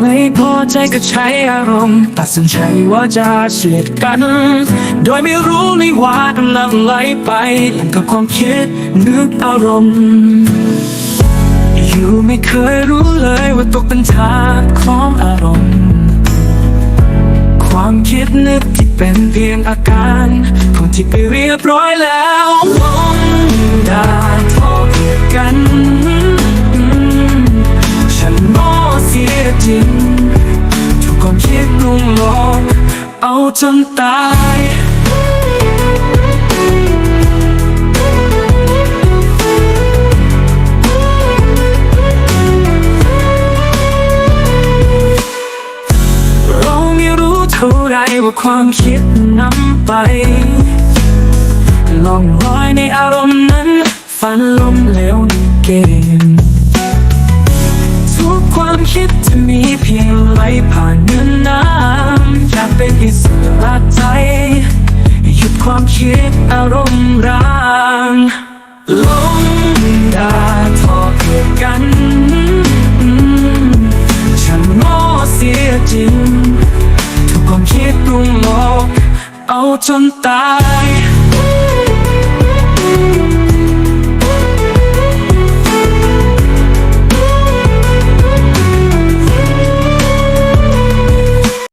ไม่พอใจก็ใช้อารมณ์ ตัดสินใจว่าจะเสียดกัน โดยไม่รู้เลยว่ากำลังไหลไป กับความคิดนึกอารมณ์ อยู่ไม่เคยรู้เลยว่าตกเป็นทางของอารมณ์ ความคิดนึกที่เป็นเพียงอาการคนที่ไปเรียบร้อยแล้วลงด ลุ่งหลอกเอาจนตายเราไม่รู้เท่าไรว่าความคิดนำไป ลองรอยในอารมณ์นั้น ฝันลมเหลวในเกม ทุกความคิดจะมีเพียงไหลผ่านเงินน้ำ อยากเป็นอิสระใจ หยุดความคิดอารมณ์ร้างลงดาทอเกิดกัน ฉันโง่เสียจริง ทุกความคิดรุงโลกเอาจนตาย